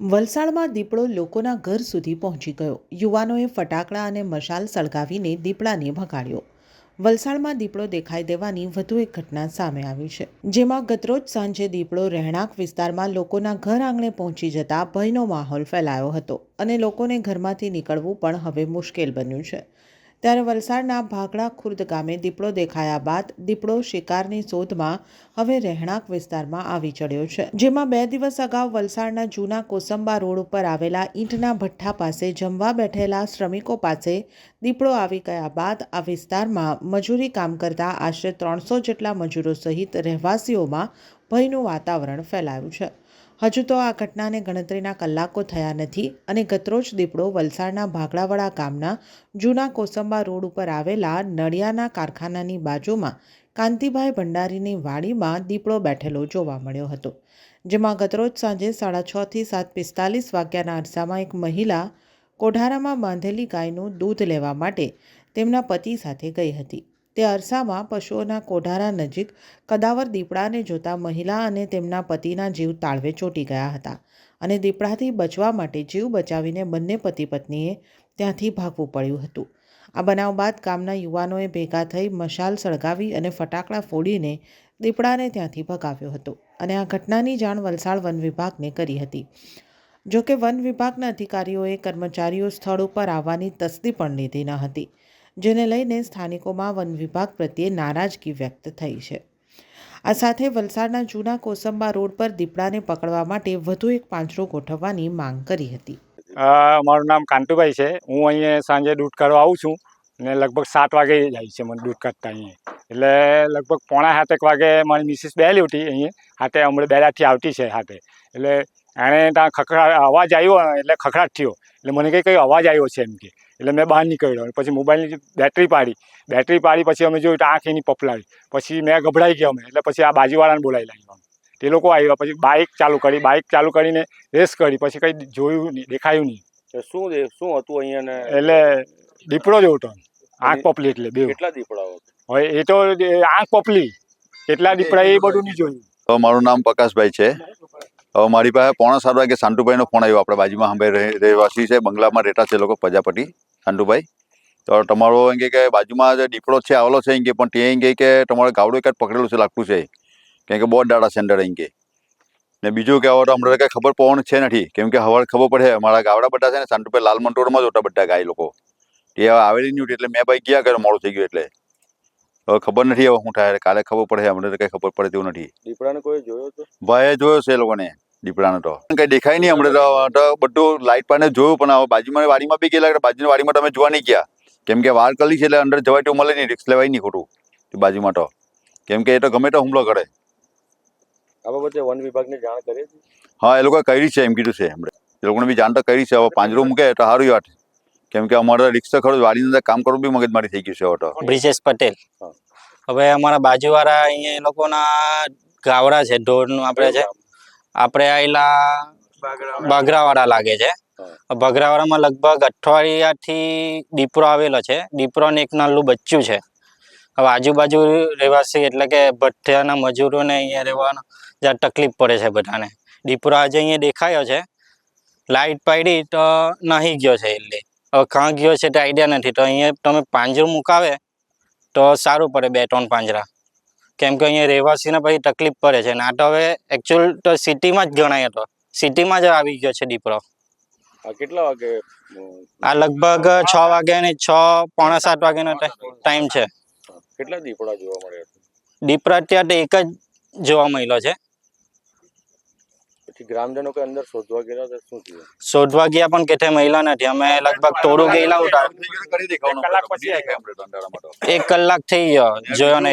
વલસાડમાં દીપડો લોકોના ઘર સુધી પહોંચી ગયો. યુવાનોએ ફટાકડા અને મશાલ સળગાવીને દીપડાને ભગાડ્યો. વલસાડમાં દીપડો દેખાઈ દેવાની વધુ એક ઘટના સામે આવી છે. જેમાં ગતરોજ સાંજે દીપડો રહેણાંક વિસ્તારમાં લોકોના ઘર આંગણે પહોંચી જતા ભયનો માહોલ ફેલાયો હતો અને લોકોને ઘરમાંથી નીકળવું પણ હવે મુશ્કેલ બન્યું છે. ત્યારે વલસાડના ભાગડા ખુર્દ ગામે દીપડો દેખાયા બાદ દીપડો શિકારની શોધમાં હવે રહેણાંક વિસ્તારમાં આવી ચડ્યો છે. જેમાં બે દિવસ અગાઉ વલસાડના જૂના કોસંબા રોડ ઉપર આવેલા ઈંટના ભઠ્ઠા પાસે જમવા બેઠેલા શ્રમિકો પાસે દીપડો આવી ગયા બાદ આ વિસ્તારમાં મજૂરી કામ કરતા આશરે ત્રણસો જેટલા મજૂરો સહિત રહેવાસીઓમાં ભયનું વાતાવરણ ફેલાયું છે. હજુ તો આ ઘટનાને ગણતરીના કલાકો થયા નથી અને ગતરોજ દીપડો વલસાડના ભાગડાવાડા ગામના જૂના કોસંબા રોડ ઉપર આવેલા નડિયાના કારખાનાની બાજુમાં કાંતિભાઈ ભંડારીની વાડીમાં દીપડો બેઠેલો જોવા મળ્યો હતો, જેમાં ગતરોજ સાંજે સાડા છથી સાત પિસ્તાલીસ વાગ્યાના અરસામાં એક મહિલા કોઢારામાં બાંધેલી ગાયનું દૂધ લેવા માટે તેમના પતિ સાથે ગઈ હતી. તે અરસામાં પશુઓના કોઢારા નજીક કદાવર દીપડાને જોતા મહિલા અને તેમના પતિના જીવ તાળવે ચોંટી ગયા હતા અને દીપડાથી બચવા માટે જીવ બચાવીને બંને પતિ પત્નીએ ત્યાંથી ભાગવું પડ્યું હતું. આ બનાવ બાદ ગામના યુવાનોએ ભેગા થઈ મશાલ સળગાવી અને ફટાકડા ફોડીને દીપડાને ત્યાંથી ભગાવ્યો હતો અને આ ઘટનાની જાણ વલસાડ વન વિભાગને કરી હતી. જોકે વન વિભાગના અધિકારીઓએ કર્મચારીઓ સ્થળ ઉપર આવવાની તસ્દી પણ લીધી ન હતી. જેને લઈને સ્થાનિકોમાં વન વિભાગ પ્રત્યે નારાજગી વ્યક્ત થઈ છે. આ સાથે વલસાડના જૂના કોસંબા રોડ પર દીપડાને પકડવા માટે વધુ એક પાંજરો ગોઠવવાની માંગ કરી હતી. મારું નામ કાંતુભાઈ છે. હું અહીંયા સાંજે દૂધ કાઢવા આવું છું ને લગભગ સાત વાગે જાય છે મને દૂધ કાઢતા અહીંયા. એટલે લગભગ પોણા સાતેક વાગે મારી મિસિસ બેલી હતી અહીંયા, હાથે હમણાં બેલાથી આવતી છે હાથે. એટલે એણે ત્યાં ખખડા અવાજ આવ્યો એટલે ખખડાટ થયો. એટલે મને કંઈ કંઈ અવાજ આવ્યો છે એમ કે. એટલે મેં બહાર નીકળ્યો પછી મોબાઈલની બેટરી પાડી. બેટરી પાડી પછી અમે જોયું તો આંખ એની પપલાવી. પછી મેં ગભરાઈ ગયા અમે. એટલે પછી આ બાજુવાળાને બોલાવી લાગ્યો તે લોકો આવ્યા. પછી બાઇક ચાલુ કરી. બાઇક ચાલુ કરીને રેસ કરી. પછી કંઈ જોયું નહીં દેખાયું નહીં. શું શું હતું અહીંયા એટલે દીપડો જ હતો. આંખ પપલી એટલે બે કેટલા દીપડાઓ હોય હવે એ તો આંખ પપલી. કેટલા દીપડા એ બધું નહીં જોયું. તો મારું નામ પ્રકાશભાઈ છે. હવે મારી પાસે પોણા સાત વાગે સાંતુભાઈનો ફોન આવ્યો. આપણે બાજુમાં સાંભળે રહેવાસી છે બંગલામાં રહેતા છે લોકો પ્રજાપતિ સાંતુભાઈ. તો તમારો એમ કે બાજુમાં જે દીપડો છે આવેલો છે એમ કે પણ તે એમ કહે કે તમારે ગાવડું એકાદ પકડેલું છે લાગતું છે. કેમ કે બહુ દાડા સેન્ટર એમ કે. ને બીજું કે હવે તો અમને કંઈ ખબર પડવાનું છે નથી. કેમ કે હવે ખબર પડે મારા ગાવડા બધા છે ને સાંતુભાઈ લાલ મંટોરમાં જ હતા બધા ગાય લોકો. તે હવે આવેલી નહીં એટલે મેં ભાઈ ગયા કર્યો મોડું થઈ ગયું એટલે. હવે ખબર નથી હવે શું થાય કાલે ખબર પડે અમને તો કંઈ ખબર પડે તેવું નથી. દીપડાને કોઈ જોયો તો? ભાઈએ જોયો છે એ લોકોને. દીપડાનો તો કઈ દેખાય નહીં હમણાં તો- બધું લાઈટ પાને જોયું પણ હવે બાજુમાં વાડીમાં બી ગયેલા બાજુની વાડીમાં તમે જોવા નહીં ગયા. કેમ કે વાર કલી છે એટલે અંદર જવાય તો મળે નહીં રિક્સ લેવાય નહીં ખોટું. તે બાજુમાં તો. કેમ કે એ તો ગમે તો હુમલો કરે. આ બાબતે વન વિભાગને જાણ કરી હા એ લોકો કરી છે એમ કીધું છે હમણાં. એ લોકોને બી જાણ તો કરી છે હવે પાંજરો મૂકે તો સારું વાત. કેમ કે અમારે રિક્ષા તો ખરું વાડીની અંદર કામ કરવું બી મગજમારી થઈ ગયું છે તો. બ્રિજેશ પટેલ. હવે અમારા બાજુવાળા અહીંયા એ લોકોના ગાવડા છે ઢોરનું આપણે છે આપણે આયેલા બાઘરાવાડા લાગે છે. બગરાવાળામાં લગભગ અઠવાડિયાથી દીપરો આવેલો છે. દીપરોને એક નાનું બચ્ચું છે. હવે આજુબાજુ રહેવાસી એટલે કે ભઠ્ઠાના મજૂરોને અહીંયા રહેવાનો જ્યાં તકલીફ પડે છે બધાને. દીપરો આજે અહીંયા દેખાયો છે. લાઈટ પાડી તો નાહી ગયો છે એટલે. હવે કાં ગયો છે તે આઈડિયા નથી. તો અહીંયા તમે પાંજરું મુકાવે તો સારું પડે બે ત્રણ પાંજરા. કેમ કે અહીંયા રહેવાસીને પછી તકલીફ પડે છે. ના તો હવે એકચ્યુઅલ તો સિટીમાં જ ગણાય હતો. સિટીમાં જ આવી ગયો છે દીપડો. કેટલા વાગે આ લગભગ છ વાગે ને છ પોણા સાત વાગ્યાનો ટાઈમ છે. કેટલા દીપડા જોવા મળ્યા દીપડા અત્યારે તો એક જ જોવા મળ્યો છે. પછી ગ્રામજનો કે અંદર શોધવા ગયા હતા શું થયું? શોધવા ગયા પણ કેથે મહિલા નથી. અમે લગભગ તોડું ગયેલા એક કલાક થઈ ગયો. જોયો ને